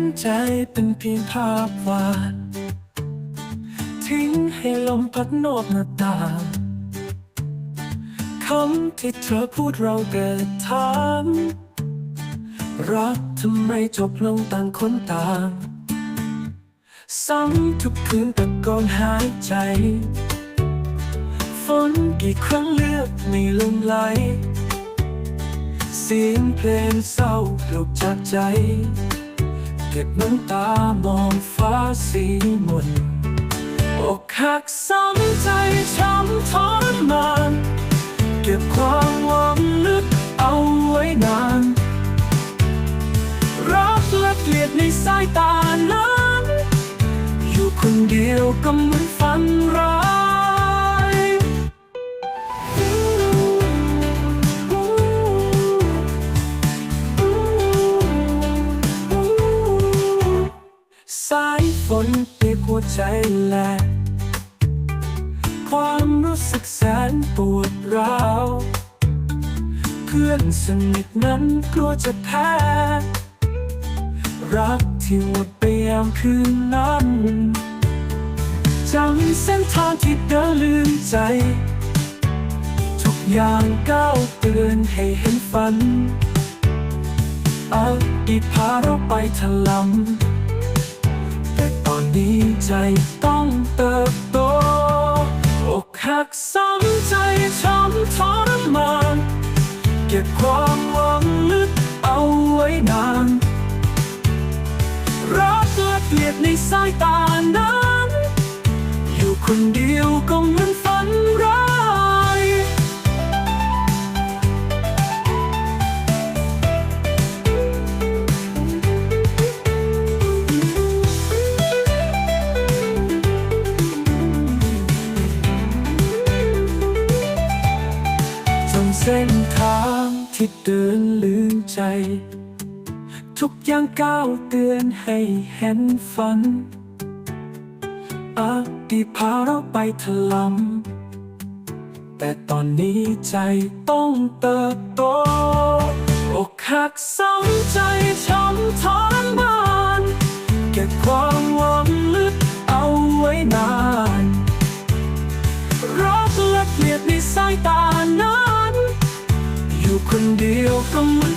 นใจเป็นเพียงภาพวาด ทิ้งให้ลมพัดโนบหน้าตาคำที่เธอพูดเราเกิดถาม รักทำไมจบลงต่างคนต่างซ้ำทุกคืนตะโกนหายใจ ฝนกี่ครั้งเลือกไม่ลงไหล เสียงเพลงเศร้าปลุกจากใจ ก็บน้ำตามองฟ้าสีมนอกหักซ้ำใจช้ำทรมานเก็บความหวังลึกเอาไว้นาน รักและเกลียดในสายตานั้น อยู่คนเดียวก็ม ฝนเปียกหัวใจแหลกความรู้สึกแสนปวดร้าวเพื่อนสนิทนั้นกลัวจะแพ้ รักที่หมดไปยามคืนนั้นจำเส้นทางที่เดินลืมใจ ทุกอย่างก้าวเตือนให้เห็นฝันอดีตพาเราไปถลำ อนนี้ใจต้องเติบโตอกหักซ้ำใจช้ำทรมานเก็บความหวังลึกเอาไว้นานรักและเกลียดในสายตานั้น อยู่คนเดียวก็เหมือน เส้นทางที่เดินลืมใจ ทุกอย่างก้าวเตือนให้เห็นฝันอดีตพาเราไปถลำแต่ตอนนี้ใจต้องเติบโตอกหักซ้ำใจช้ำทรมานเก็บความหวังลึกเอาไว้นา from